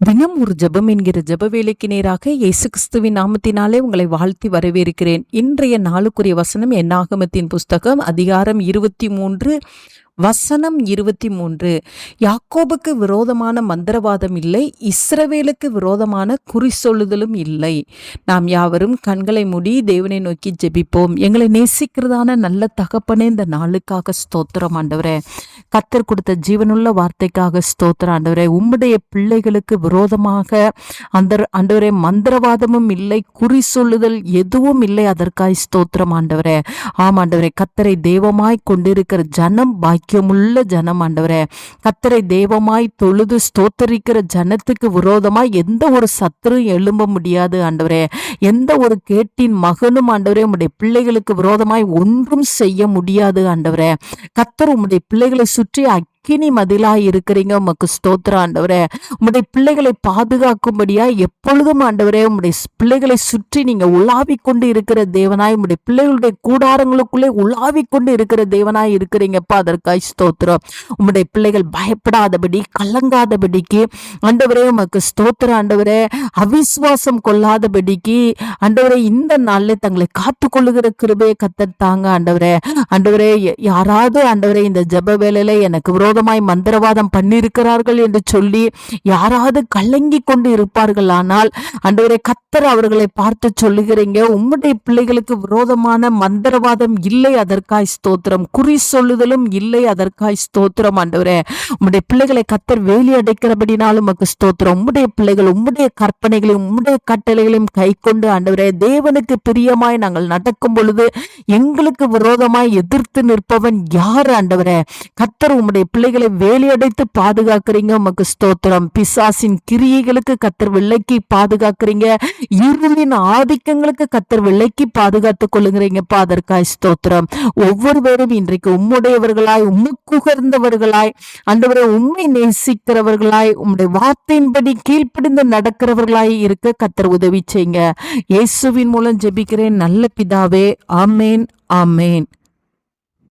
தினம் ஒரு ஜெபம் என்கிற ஜப வேலைக்கு நேராக இயேசு கிறிஸ்துவின் நாமத்தினாலே உங்களை வாழ்த்தி வரவேற்கிறேன். இன்றைய நாளுக்குரிய வசனம் என்னாகமத்தின் புஸ்தகம் அதிகாரம் இருபத்தி மூன்று வசனம் இருபத்தி மூன்று. யாக்கோபுக்கு விரோதமான மந்திரவாதம் இல்லை இஸ்ரவேலுக்கு விரோதமான குறி சொல்லுதலும் இல்லை. நாம் யாவரும் கண்களை மூடி தேவனை நோக்கி ஜெபிப்போம். எங்களை நேசிக்கிறதான நல்ல தகப்பனே இந்த நாளுக்காக ஸ்தோத்திரம் ஆண்டவரே. கத்தர் கொடுத்த ஜீவனுள்ள வார்த்தைக்காக ஸ்தோத்திரம் ஆண்டவரே. உம்முடைய பிள்ளைகளுக்கு விரோதமாக அந்த ஆண்டவரே மந்திரவாதமும் இல்லை குறி சொல்லுதல் எதுவும் இல்லை அதற்காய் ஸ்தோத்திரம் ஆண்டவரே. ஆம் ஆண்டவரே கத்தரை தெய்வமாய் கொண்டிருக்கிற ஜனம் பாய் ஐக்கியமுள்ள ஜனம் ஆண்டவரே. கத்தரை தெய்வமாய் தொழுது ஸ்தோத்தரிக்கிற ஜனத்துக்கு விரோதமாய் எந்த ஒரு சத்துரு எழும்ப முடியாது ஆண்டவரே. எந்த ஒரு கேட்டின் மகனும் ஆண்டவரே உம்முடைய பிள்ளைகளுக்கு விரோதமாய் ஒன்றும் செய்ய முடியாது ஆண்டவரே. கத்தர் உம்முடைய பிள்ளைகளை சுற்றி அக்கினி மதிலா இருக்கிறீங்க. உமக்கு ஸ்தோத்திரம் ஆண்டவரே. உங்களுடைய பிள்ளைகளை பாதுகாக்கும்படியா எப்பொழுதும் ஆண்டவரே உங்களுடைய பிள்ளைகளை சுற்றி நீங்க உலாவிக் கொண்டு இருக்கிற தேவனாய் உங்களுடைய பிள்ளைகளுடைய கூடாரங்களுக்குள்ளே உலாவிக் கொண்டு இருக்கிற தேவனாய் இருக்கிறீங்கப்பா. அதற்காய் ஸ்தோத்திரம். உங்களுடைய பிள்ளைகள் பயப்படாதபடி கலங்காதபடிக்கு ஆண்டவரே உமக்கு ஸ்தோத்திரம் ஆண்டவரே. அவிஸ்வாசம் கொள்ளாதபடிக்கு ஆண்டவரே இந்த நாளில் தங்களை காத்து கொள்ளுகிற கிருபையை கத்தத்தாங்க ஆண்டவரே. ஆண்டவரே யாராவது ஆண்டவரே இந்த ஜப வேலையில எனக்கு விரோதமாய் மந்திரவாதம் பண்ணியிருக்கிறார்கள் என்று சொல்லி யாராவது கலங்கி கொண்டு இருப்பார்கள் ஆனால் அன்றுவரை கத்தர் அவர்களை பார்த்து சொல்லுகிறீங்க உம்முடைய பிள்ளைகளுக்கு விரோதமான மந்திரவாதம் இல்லை அதற்காய் ஸ்தோத்திரம். குறி சொல்லுதலும் இல்லை அதற்காய் ஸ்தோத்திரம். ஆண்டவரே உம்முடைய பிள்ளைகளை கத்தர் வேலி அடைக்கிறபடினாலும் உமக்கு ஸ்தோத்திரம். உம்முடைய பிள்ளைகள் உம்முடைய கற்பனைகளையும் உம்முடைய கட்டளைகளையும் கை கொண்டு ஆண்டவரே தேவனுக்கு பிரியமாய் நாங்கள் நடக்கும் பொழுது எங்களுக்கு விரோதமாய் எதிர்த்து நிற்பவன் யார்? ஆண்டவரே கத்தர் உம்முடைய பிள்ளை பிள்ளைகளை வேலையடைத்து பாதுகாக்கிறீங்க. உமக்கு ஸ்தோத்திரம். பிசாசின் கிரியைகளுக்கு கத்தர் விலைக்கு பாதுகாக்கிறீங்க. இருளின் ஆதிக்கங்களுக்கு கத்தர் விலைக்கு பாதுகாத்துக் கொள்ளுங்கிறீங்க அதற்காய் ஸ்தோத்திரம். ஒவ்வொருவரும் இன்றைக்கு உம்முடையவர்களாய் உம்முக்குகர்ந்தவர்களாய் ஆண்டவரே உண்மை நேசிக்கிறவர்களாய் உம்முடைய வார்த்தையின்படி கீழ்ப்படிந்து நடக்கிறவர்களாய் இருக்க கத்தர் உதவி செய்யுங்க. இயேசுவின் மூலம் ஜெபிக்கிறேன். நல்ல பிதாவே ஆமேன் ஆமேன்.